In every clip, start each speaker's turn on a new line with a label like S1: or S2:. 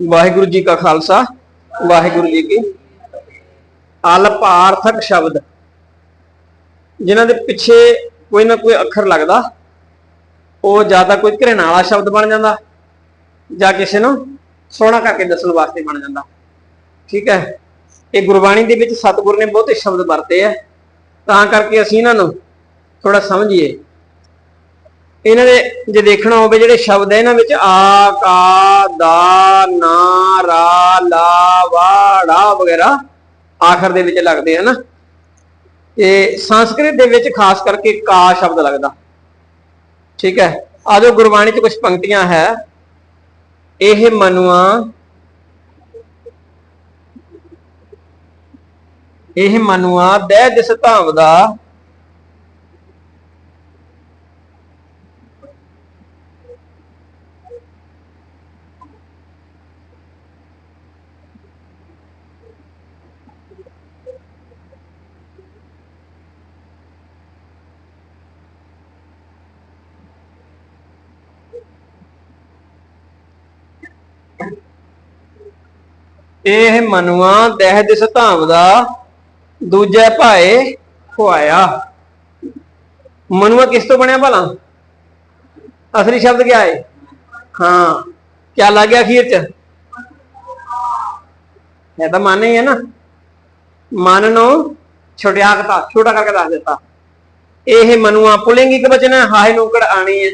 S1: ਵਾਹਿਗੁਰੂ ਜੀ ਕਾ ਖਾਲਸਾ, ਵਾਹਿਗੁਰੂ ਜੀ ਕੀ ਅਲਪਾਰਥਕ ਸ਼ਬਦ। ਜਿਨ੍ਹਾਂ ਦੇ ਪਿੱਛੇ ਕੋਈ ਨਾ ਕੋਈ ਅੱਖਰ ਲੱਗਦਾ, ਉਹ ਜਾਂ ਤਾਂ ਕੋਈ ਘਿਰਣਾ ਵਾਲਾ ਸ਼ਬਦ ਬਣ ਜਾਂਦਾ, ਜਾਂ ਕਿਸੇ ਨੂੰ ਸੋਹਣਾ ਕਰਕੇ ਦੱਸਣ ਵਾਸਤੇ ਬਣ ਜਾਂਦਾ। ਠੀਕ ਹੈ? ਇਹ ਗੁਰਬਾਣੀ ਦੇ ਵਿੱਚ ਸਤਿਗੁਰ ਨੇ ਬਹੁਤੇ ਸ਼ਬਦ ਵਰਤੇ ਆ ਤਾਂ ਕਰਕੇ ਅਸੀਂ ਇਹਨਾਂ ਨੂੰ ਥੋੜਾ ਸਮਝੀਏ। ਇਹਨਾਂ ਦੇ ਜੇ ਦੇਖਣਾ ਹੋਵੇ ਜਿਹੜੇ ਸ਼ਬਦ ਹੈ ਇਹਨਾਂ ਵਿੱਚ ਆ, ਕਾ, ਦਾ, ਨਾ, ਰਾ, ਲਾ, ਵਾ, ੜਾ ਵਗੈਰਾ ਆਖਰ ਦੇ ਵਿੱਚ ਲੱਗਦੇ ਹਨ ਤੇ ਸੰਸਕ੍ਰਿਤ ਦੇ ਵਿੱਚ ਖਾਸ ਕਰਕੇ ਕਾ ਸ਼ਬਦ ਲੱਗਦਾ। ਠੀਕ ਹੈ? ਆਜੋ ਗੁਰਬਾਣੀ 'ਚ ਕੁਝ ਪੰਕਤੀਆਂ ਹੈ, ਇਹ ਮਨੁਆ ਇਹ ਮਨੁਆ ਦਹਿ ਦਿਸ ਧਾਵਦਾ ਇਹ ਮਨੁਆ ਦਹਿ ਦਿਸ ਧਾਵਦਾ ਦੂਜੇ ਭਾਏ ਖੁਆਇਆ। ਮਨੁਆ ਕਿਸ ਤੋਂ ਬਣਿਆ ਭਲਾ? ਅਸਲੀ ਸ਼ਬਦ ਕੀ ਹੈ ਹਾਂ ਕੀ ਲੱਗ ਗਿਆ ਅਖੀਰ ਚ? ਇਹ ਤਾਂ ਮਨ ਹੀ ਹੈ ਨਾ। ਮਨ ਨੂੰ ਛੋਟਿਆਕਤਾ ਛੋਟਾ ਕਰਕੇ ਦੱਸ ਦਿੱਤਾ। ਇਹ ਮਨੁਆ ਪੁਲਿੰਗਿਕ ਵਚਨ ਹੈ, ਹਾਏ ਨੂੰ ਕੜਾਣੀ ਹੈ।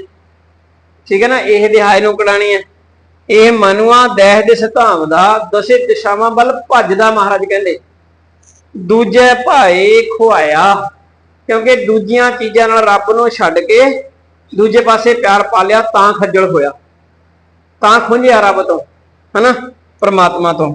S1: ਠੀਕ ਹੈ ਨਾ, ਇਹ ਦੇ ਹਾਏ ਨੂੰ ਕੜਾਣੀ ਹੈ। ਇਹ ਮਨੁਆ ਦਹਿ ਦੇ ਸਤਾਵ ਦਾ ਦਸੇ ਦਿਸ਼ਾਵਾਂ ਵੱਲ ਭੱਜਦਾ ਮਹਾਰਾਜ ਕਹਿੰਦੇ, ਦੂਜੇ ਭਾਏ ਖੁਆਇਆ, ਕਿਉਂਕਿ ਦੂਜੀਆਂ ਚੀਜ਼ਾਂ ਨਾਲ ਰੱਬ ਨੂੰ ਛੱਡ ਕੇ ਦੂਜੇ ਪਾਸੇ ਪਿਆਰ ਪਾ ਲਿਆ ਤਾਂ ਖੱਜਲ ਹੋਇਆ, ਤਾਂ ਖੁੰਝਿਆ ਰੱਬ ਤੋਂ, ਹਨਾ, ਪਰਮਾਤਮਾ ਤੋਂ।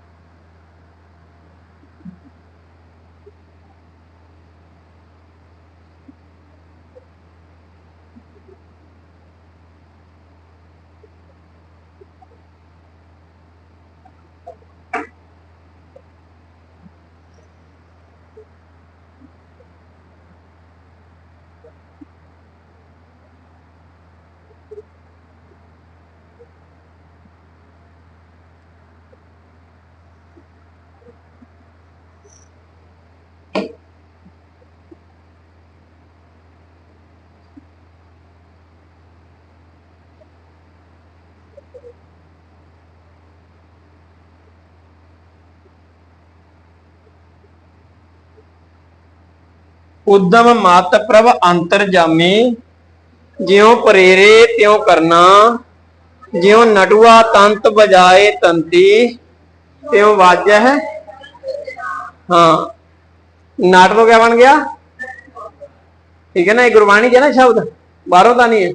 S1: ਉਦਮ ਮਤ ਪ੍ਰਭ ਅੰਤਰ ਜਾਮੇ, ਜਿਉ ਪ੍ਰੇਰੇ ਤਿਉ ਕਰਨਾ, ਜਿਉ ਨਟੂਆ ਤੰਤ ਬਜਾਏ ਤੰਤੀ, ਤਿਉ ਵਾਜੈ ਹਾਂ ਨਾਟ ਤੋਂ ਕਿਆ ਬਣ ਗਿਆ? ਠੀਕ ਹੈ ਨਾ, ਇਹ ਗੁਰਬਾਣੀ ਚ ਹੈ ਨਾ ਸ਼ਬਦ, ਬਾਹਰੋਂ ਤਾਂ ਨਹੀਂ ਹੈ।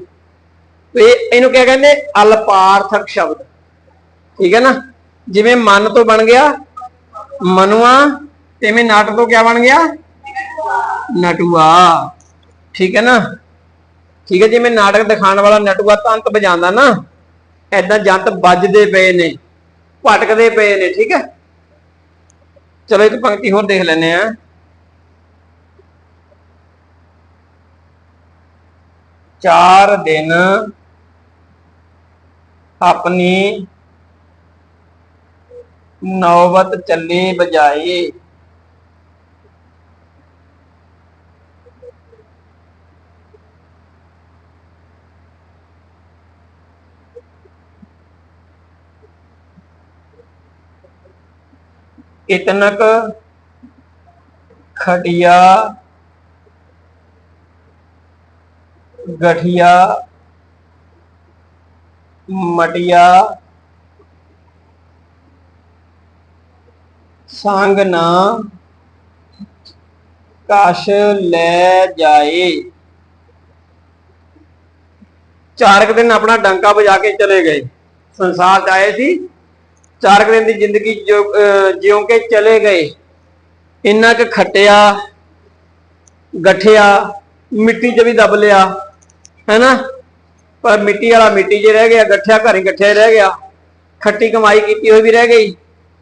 S1: ਤੇ ਇਹਨੂੰ ਕਿਆ ਕਹਿੰਦੇ? ਅਲਪਾਰਥਕ ਸ਼ਬਦ। ਠੀਕ ਹੈ ਨਾ, ਜਿਵੇਂ ਮਨ ਤੋਂ ਬਣ ਗਿਆ, ਮਨੁਆ, ਤਿਵੇਂ ਨਾਟ ਤੋਂ ਕਿਆ ਬਣ ਗਿਆ? ਨਟੂਆ। ਠੀਕ ਹੈ ਨਾ? ਠੀਕ ਹੈ ਜਿਵੇਂ ਨਾਟਕ ਦਿਖਾਉਣ ਵਾਲਾ ਨਟੂਆ ਤੰਤ ਵਜਾਉਂਦਾ ਨਾ ਐਦਾਂ ਜੰਤ ਵੱਜਦੇ ਪਏ ਨੇ, ਭਟਕਦੇ ਪਏ ਨੇ, ਠੀਕ ਹੈ? ਚਲੋ ਇੱਕ ਪੰਕਤੀ ਹੋਰ ਦੇਖ ਲੈਨੇ ਆ ਚਾਰ ਦਿਨ ਆਪਣੀ ਨੌਬਤ ਚੱਲੀ ਬਜਾਈ ਇਤਨਕ ਖਟਿਆ ਗਠਿਆ ਮਟਿਆ ਸੰਗ ਨਾ ਕਾਸ਼ ਲੈ ਜਾਏ। ਚਾਰਕ ਦਿਨ ਆਪਣਾ ਡੰਕਾ ਵਜਾ ਕੇ ਚਲੇ ਗਏ। ਸੰਸਾਰ ਚ ਆਏ ਸੀ। ਚਾਰ ਕੁ ਦਿਨ ਦੀ ਜ਼ਿੰਦਗੀ ਜਿਉਂ ਕੇ ਚਲੇ ਗਏ, ਇੰਨਾ ਕੁ ਖਟਿਆ, ਗਠਿਆ, ਮਿੱਟੀ 'ਚ ਵੀ ਦਬ ਲਿਆ, ਹੈਨਾ? ਪਰ ਮਿੱਟੀ ਵਾਲਾ ਮਿੱਟੀ 'ਚ ਰਹਿ ਗਿਆ, ਗੱਠਿਆ ਘਰੇ ਗੱਠਿਆ ਰਹਿ ਗਿਆ, ਖੱਟੀ ਕਮਾਈ ਕੀਤੀ ਹੋਈ ਵੀ ਰਹਿ ਗਈ,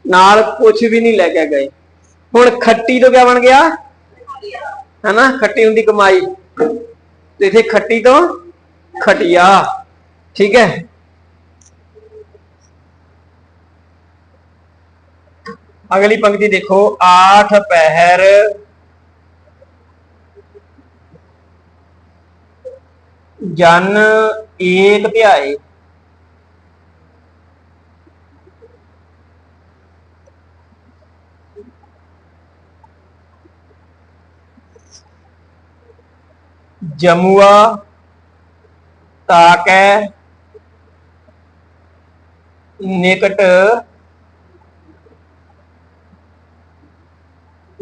S1: ਨਾਲ ਕੁਝ ਵੀ ਨਹੀਂ ਲੈ ਕੇ ਗਏ। ਹੁਣ ਖੱਟੀ ਤੋਂ ਕਿਆ ਬਣ ਗਿਆ? ਹੈਨਾ? ਖੱਟੀ ਹੁੰਦੀ ਕਮਾਈ। ਤੇ ਇਥੇ ਖੱਟੀ ਤੋਂ ਖਟਿਆ। ਠੀਕ ਹੈ? ਅਗਲੀ ਪੰਕਤੀ ਦੇਖੋ ਆਠ ਪਹਿਰ ਜਨ ਏਕ ਧਿਆਏ ਜਮੂਆ ਤਾਕੈ ਨਿਕਟ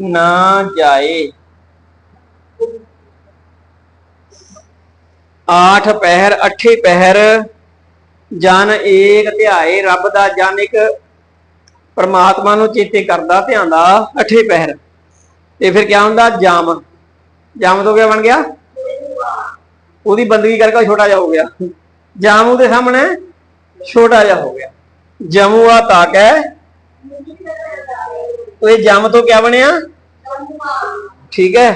S1: ਨਾ ਜਾਏ। ਆਠ ਪਹਿਰ, ਅਠੇ ਪਹਿਰ, ਜਨ ਏਕ ਧਿਆਏ, ਰੱਬ ਦਾ ਜਨ ਇੱਕ ਪਰਮਾਤਮਾ ਨੂੰ ਚੇਤੇ ਕਰਦਾ, ਧਿਆਨ ਦਾ। ਅਠੇ ਪਹਿਰ। ਤੇ ਫਿਰ ਕੀ ਹੁੰਦਾ? ਜਾਮ। ਜਾਮ ਤੋਂ ਕੀ ਬਣ ਗਿਆ? ਉਹਦੀ ਬੰਦਗੀ ਕਰਕੇ ਛੋਟਾ ਜਿਹਾ ਹੋ ਗਿਆ। ਜਾਮੂ ਦੇ ਸਾਹਮਣੇ ਛੋਟਾ ਜਿਹਾ ਹੋ ਗਿਆ। ਜਮੂਆ ਤਾਕ ਹੈ ਉਹ ਇਹ ਜਮ ਤੋਂ ਕਿਆ ਬਣਿਆ? ਠੀਕ ਹੈ।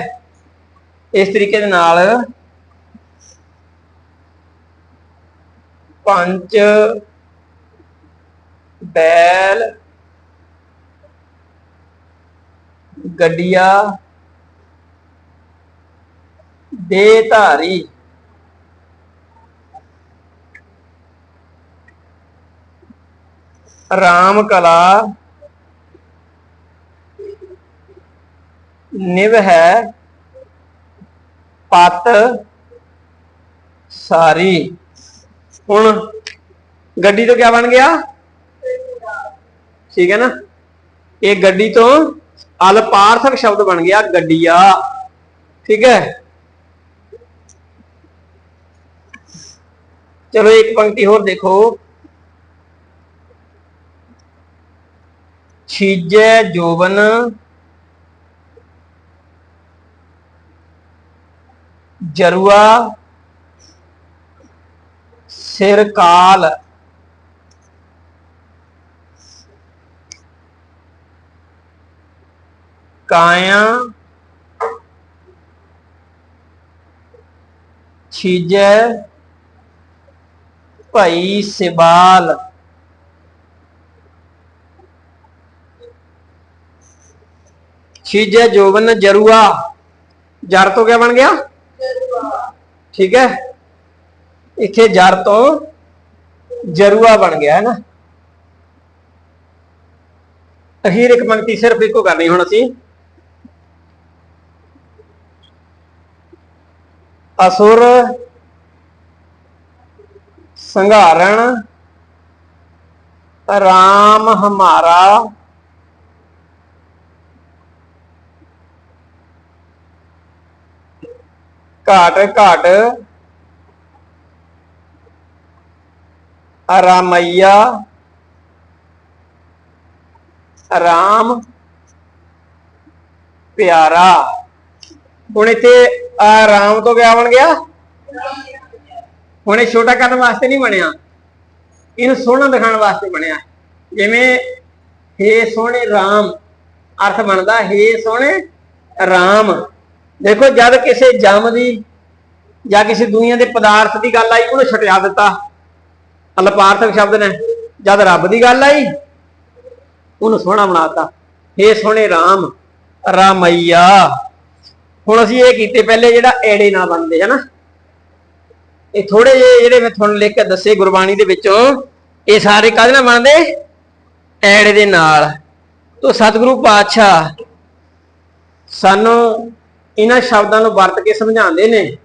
S1: ਇਸ ਤਰੀਕੇ ਦੇ ਨਾਲ ਪੰਜ ਬੈਲ, ਗੱਡੀਆਂ ਦੇ ਧਾਰੀ। ਰਾਮ ਕਲਾ ਨਿਵ ਹੈ ਪਤ ਸਾਰੀ। ਹੁਣ ਗੱਡੀ ਤੋਂ ਕੀ ਬਣ ਗਿਆ? ਠੀਕ ਹੈ ਨਾ? ਇਹ ਗੱਡੀ ਤੋਂ ਅਲਪਾਰਥਕ ਸ਼ਬਦ ਬਣ ਗਿਆ ਗੱਡੀਆ। ਠੀਕ ਹੈ? ਚਲੋ ਇੱਕ ਪੰਕਤੀ ਹੋਰ ਦੇਖੋ। ਛੀਜੈ ਜੋਬਨ ਜਰੂਆ, ਸਿਰ ਕਾਲ। ਕਾਇਆ, ਛੀਜੈ, ਭਾਈ ਸਿਬਾਲ। ਛੀਜੈ ਜੋਬਨ ਜਰੂਆ। ਜਰ ਤੋਂ ਕਿਆ ਬਣ ਗਿਆ? ਠੀਕ ਹੈ? ਇੱਥੇ ਜਰ ਤੋਂ ਜਰੂਆ ਬਣ ਗਿਆ, ਹੈ ਨਾ? ਅਖੀਰ ਇੱਕ ਪੰਕਤੀ ਸਿਰਫ ਇੱਕੋ ਕਰਨੀ ਹੁਣ ਅਸੀਂ। ਅਸੁਰ ਸੰਘਾਰਣ, ਰਾਮ ਹਮਾਰਾ ਘਾਟ ਘਾਟ। ਰਾਮਈਆ ਰਾਮ ਪਿਆਰਾ। ਹੁਣ ਇੱਥੇ ਆ ਰਾਮ ਤੋਂ ਕਿਆ ਬਣ ਗਿਆ? ਹੁਣ ਇਹ ਛੋਟਾ ਕਰਨ ਵਾਸਤੇ ਨਹੀਂ ਬਣਿਆ। ਇਹਨੂੰ ਸੋਹਣਾ ਦਿਖਾਉਣ ਵਾਸਤੇ ਬਣਿਆ। ਜਿਵੇਂ ਹੇ ਸੋਹਣੇ ਰਾਮ। ਅਰਥ ਬਣਦਾ ਹੇ ਸੋਹਣੇ ਰਾਮ। ਦੇਖੋ, ਜਦ ਕਿਸੇ ਜਮ ਦੀ ਜਾਂ ਕਿਸੇ ਦੁਨੀਆ ਦੇ ਪਦਾਰਥ ਦੀ ਗੱਲ ਆਈ, ਉਹਨੂੰ ਛਟਿਆ ਦਿੱਤਾ। ਅਲਪਾਰਥਕ ਸ਼ਬਦ ਨੇ। ਜਦ ਰੱਬ ਦੀ ਗੱਲ ਆਈ, ਉਹਨੂੰ ਸੋਹਣਾ ਬਣਾਤਾ। ਹੇ ਸੋਹਣੇ ਰਾਮ, ਰਾਮਈਆ। ਹੁਣ ਅਸੀਂ ਇਹ ਕੀਤੇ ਪਹਿਲੇ ਜਿਹੜਾ ਐੜੇ ਨਾ ਬਣਦੇ ਹਨਾ ਇਹ ਥੋੜੇ ਜਿਹੇ ਜਿਹੜੇ ਮੈਂ ਤੁਹਾਨੂੰ ਲਿਖ ਕੇ ਦੱਸੇ ਗੁਰਬਾਣੀ ਦੇ ਵਿੱਚੋਂ, ਇਹ ਸਾਰੇ ਕਾਹਦੇ ਨਾਲ ਬਣਦੇ? ਐੜੇ ਦੇ ਨਾਲ। ਤੋਂ ਸਤਿਗੁਰੂ ਪਾਤਸ਼ਾਹ ਸਾਨੂੰ ਇਹਨਾਂ ਸ਼ਬਦਾਂ ਨੂੰ ਵਰਤ ਕੇ ਸਮਝਾਉਂਦੇ ਨੇ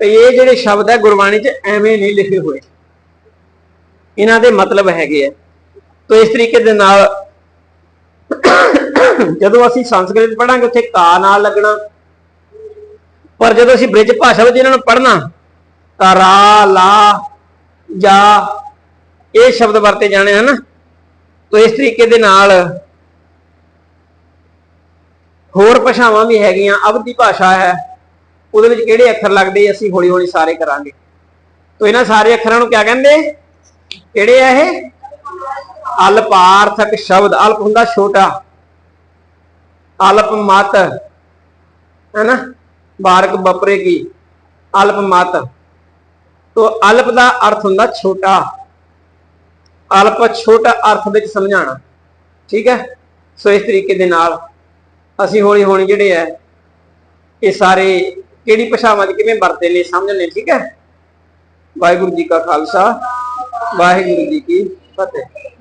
S1: ਤੇ ਇਹ ਜਿਹੜੇ ਸ਼ਬਦ ਹੈ ਗੁਰਬਾਣੀ 'ਚ ਐਵੇਂ ਨਹੀਂ ਲਿਖੇ ਹੋਏ। ਇਹਨਾਂ ਦੇ ਮਤਲਬ ਹੈਗੇ ਆ। ਤੋਂ ਇਸ ਤਰੀਕੇ ਦੇ ਨਾਲ ਜਦੋਂ ਅਸੀਂ ਸੰਸਕ੍ਰਿਤ ਪੜਾਂਗੇ ਉੱਥੇ ਕਾ ਨਾਲ ਲੱਗਣਾ। ਪਰ ਜਦੋਂ ਅਸੀਂ ਬ੍ਰਿਜ ਭਾਸ਼ਾ ਵਿੱਚ ਇਹਨਾਂ ਨੂੰ ਪੜਨਾ ਤਾਂ ਰਾ, ਲਾ, ਜਾ, ਇਹ ਸ਼ਬਦ ਵਰਤੇ ਜਾਣੇ ਹਨ। ਤੋਂ ਇਸ ਤਰੀਕੇ ਦੇ ਨਾਲ ਹੋਰ ਭਾਸ਼ਾਵਾਂ ਵੀ ਹੈਗੀਆਂ ਅਵਧੀ ਭਾਸ਼ਾ ਹੈ, ਉਹਦੇ ਵਿੱਚ ਕਿਹੜੇ ਅੱਖਰ ਲੱਗਦੇ ਅਸੀਂ ਹੌਲੀ ਹੌਲੀ ਸਾਰੇ ਕਰਾਂਗੇ। ਤੋ ਇਹਨਾਂ ਸਾਰੇ ਅੱਖਰਾਂ ਨੂੰ ਕਿਆ ਕਹਿੰਦੇ? ਕਿਹੜੇ ਆ ਇਹ? ਅਲਪਾਰਥਕ ਸ਼ਬਦ, ਅਲਪ ਹੁੰਦਾ ਛੋਟਾ, ਅਲਪ ਮਤ, ਹੈਨਾ? ਬਾਰਕ ਬਪਰੇ ਕੀ? ਅਲਪ ਮਤ। ਤੋ ਅਲਪ ਦਾ ਅਰਥ ਹੁੰਦਾ ਛੋਟਾ। ਅਲਪ ਛੋਟਾ ਅਰਥ ਵਿੱਚ ਸਮਝਾਣਾ ਠੀਕ ਹੈ? ਸੋ ਇਸ ਤਰੀਕੇ ਦੇ ਨਾਲ ਅਸੀਂ ਹੌਲੀ ਹੌਲੀ ਜਿਹੜੇ ਹੈ ਇਹ ਸਾਰੇ ਕਿਹੜੀ ਭਾਸ਼ਾਵਾਂ 'ਚ ਕਿਵੇਂ ਵਰਤੇ ਨੇ ਸਮਝ ਲੈ ਠੀਕ ਹੈ? ਵਾਹਿਗੁਰੂ ਜੀ ਕਾ ਖਾਲਸਾ, ਵਾਹਿਗੁਰੂ ਜੀ ਕੀ ਫਤਿਹ।